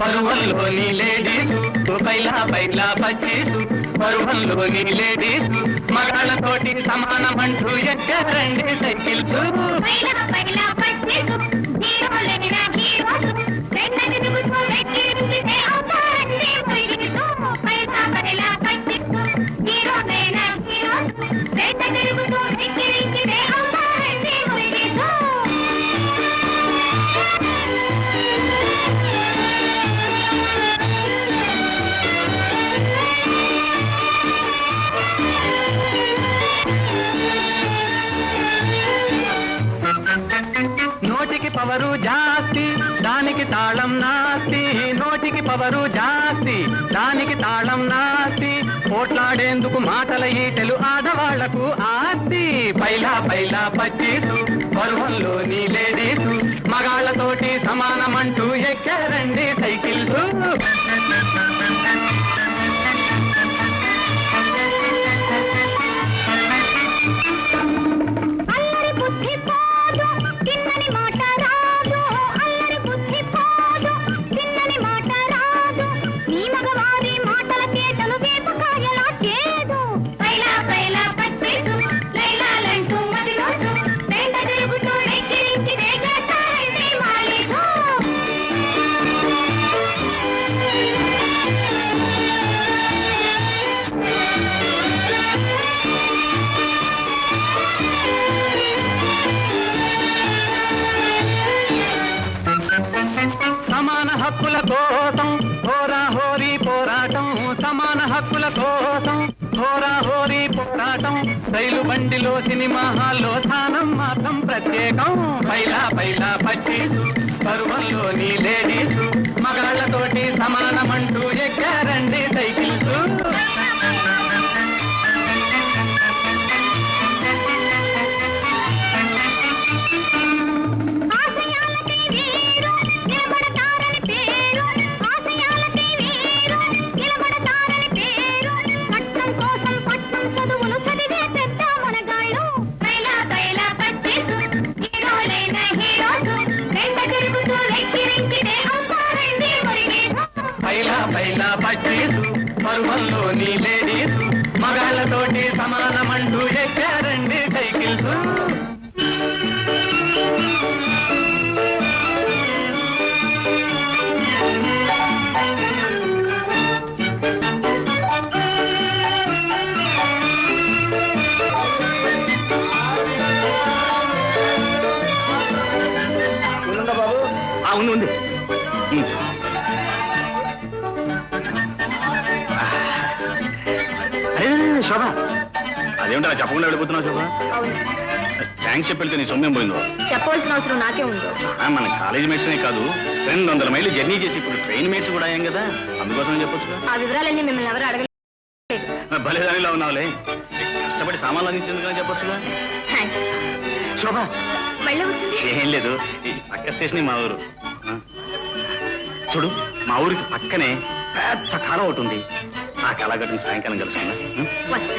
పరువల్లోని ladies బైలా బైలా మగాళ్ళతోటి సమానమంటూ ఎక్కరండి సైకిల్స్? పవరు జాస్తి దానికి తాళం నాస్తి నోటికి పవరు జాస్తి దానికి తాళం నాస్తి పోట్లాడేందుకు మాటల ఈటలు ఆడవాళ్ళకు ఆస్తి. పైలా పైలా పచ్చీసు పరువంలోని లేడీసు మగాళ్ళతోటి సమానమంటూ ఎక్కారండి సైకిల్ హక్కుల కోసం హోరా హోరీ పోరాటం సమాన హక్కుల కోసం హోరా హోరీ పోరాటం. రైలు బండిలో సినిమా హాల్లో స్థానం మాత్రం ప్రత్యేకం. పైలా పైలా పచ్చీసు పరువంలోని లేడీసు మగాళ్ళతోటి సమాన పైలా పైలా పచ్చీసు పరువంలోని లేడీసు. మగాళ్ళతోటి సమానమంటూ ఎక్కారండి సైకిల్స్. బాబు అవును ఉంది అరే శోభ. అదేమిటా చెప్పకుండా వెళ్ళిపోతున్నావు శోభ? థ్యాంక్స్ చెప్పి వెళ్తే నీ సొమ్మేం పోయిందో? చెప్పవలసిన అవసరం నాకే ఉందో? ఆ, మన కాలేజ్ మేట్స్నే కాదు రెండు వందల మైళ్ళు జర్నీ చేసి ఇప్పుడు ట్రైన్ మేట్స్ కూడా అయ్యాం కదా అందుకోసం చెప్పొచ్చు ఆ వివరాలన్నీ మిమ్మల్ని ఎవరు అడగలేదు. భలే దానిలో ఉన్నావులే. కష్టపడి సామాన్లు అందించేందుకని చెప్పొచ్చుగా. థ్యాంక్స్ శోభ. మళ్ళీ వస్తుంది ఏం లేదు ఈ పక్క స్టేషన్ మా ఊరు. ఆ. చూడు మా ఊరికి పక్కనే పెద్ద కాలం ఒకటి ఉంది. ఆ కళాగడ్డని సాయంకాలం కలుసుకుందా వస్తా.